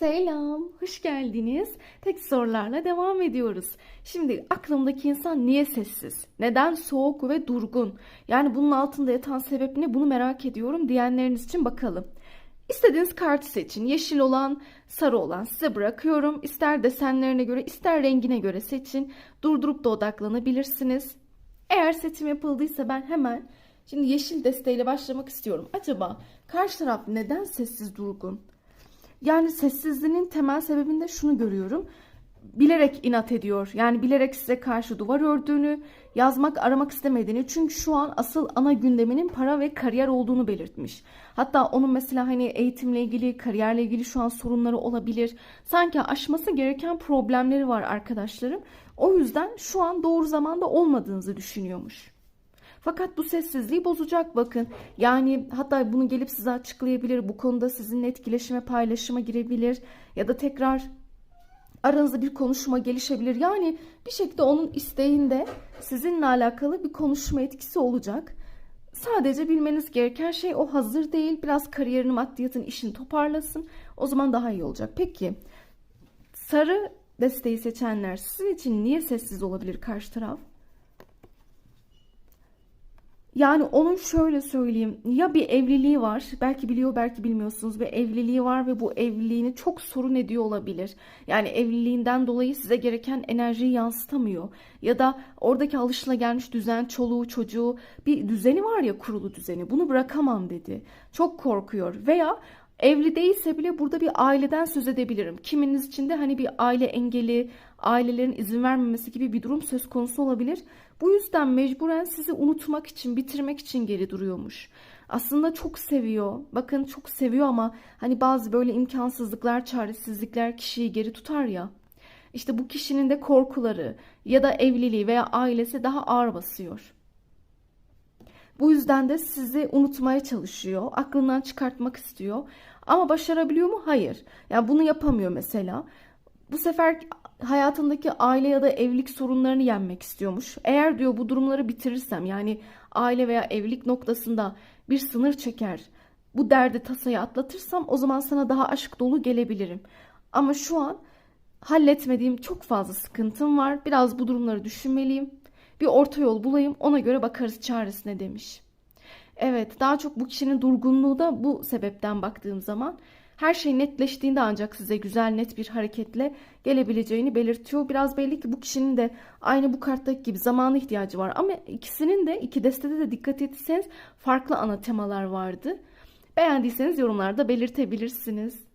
Selam, hoş geldiniz. Tek sorularla devam ediyoruz. Şimdi aklımdaki insan niye sessiz? Neden soğuk ve durgun? Yani bunun altında yatan sebep ne? Bunu merak ediyorum diyenleriniz için bakalım. İstediğiniz kartı seçin. Yeşil olan, sarı olan size bırakıyorum. İster desenlerine göre, ister rengine göre seçin. Durdurup da odaklanabilirsiniz. Eğer seçim yapıldıysa ben hemen şimdi yeşil desteğiyle başlamak istiyorum. Acaba karşı taraf neden sessiz durgun? Yani sessizliğinin temel sebebinde şunu görüyorum. Bilerek inat ediyor. Yani bilerek size karşı duvar ördüğünü, yazmak, aramak istemediğini. Çünkü şu an asıl ana gündeminin para ve kariyer olduğunu belirtmiş. Hatta onun mesela hani eğitimle ilgili, kariyerle ilgili şu an sorunları olabilir. Sanki aşması gereken problemleri var arkadaşlarım. O yüzden şu an doğru zamanda olmadığınızı düşünüyormuş. Fakat bu sessizliği bozacak bakın. Yani hatta bunu gelip size açıklayabilir. Bu konuda sizinle etkileşime, paylaşıma girebilir. Ya da tekrar aranızda bir konuşma gelişebilir. Yani bir şekilde onun isteğinde sizinle alakalı bir konuşma etkisi olacak. Sadece bilmeniz gereken şey o hazır değil. Biraz kariyerini, maddiyatın, işini toparlasın. O zaman daha iyi olacak. Peki sarı desteği seçenler sizin için niye sessiz olabilir karşı taraf? Yani onun şöyle söyleyeyim ya bir evliliği var belki biliyor belki bilmiyorsunuz bir evliliği var ve bu evliliğini çok sorun ediyor olabilir. Yani evliliğinden dolayı size gereken enerjiyi yansıtamıyor ya da oradaki alışılagelmiş düzen çoluğu çocuğu bir düzeni var ya kurulu düzeni bunu bırakamam dedi. Çok korkuyor veya Evli değilse bile burada bir aileden söz edebilirim. Kiminiz için de hani bir aile engeli, ailelerin izin vermemesi gibi bir durum söz konusu olabilir. Bu yüzden mecburen sizi unutmak için, bitirmek için geri duruyormuş. Aslında çok seviyor. Bakın çok seviyor ama hani bazı böyle imkansızlıklar, çaresizlikler kişiyi geri tutar ya. İşte bu kişinin de korkuları ya da evliliği veya ailesi daha ağır basıyor. Bu yüzden de sizi unutmaya çalışıyor. Aklından çıkartmak istiyor. Ama başarabiliyor mu? Hayır. Yani bunu yapamıyor mesela. Bu sefer hayatındaki aile ya da evlilik sorunlarını yenmek istiyormuş. Eğer diyor bu durumları bitirirsem yani aile veya evlilik noktasında bir sınır çeker, bu derdi tasayı atlatırsam o zaman sana daha aşk dolu gelebilirim. Ama şu an halletmediğim çok fazla sıkıntım var. Biraz bu durumları düşünmeliyim. Bir orta yol bulayım ona göre bakarız çaresine demiş. Evet daha çok bu kişinin durgunluğu da bu sebepten baktığım zaman her şey netleştiğinde ancak size güzel net bir hareketle gelebileceğini belirtiyor. Biraz belli ki bu kişinin de aynı bu karttaki gibi zamana ihtiyacı var. Ama ikisinin de iki destede de dikkat etseniz farklı ana temalar vardı. Beğendiyseniz yorumlarda belirtebilirsiniz.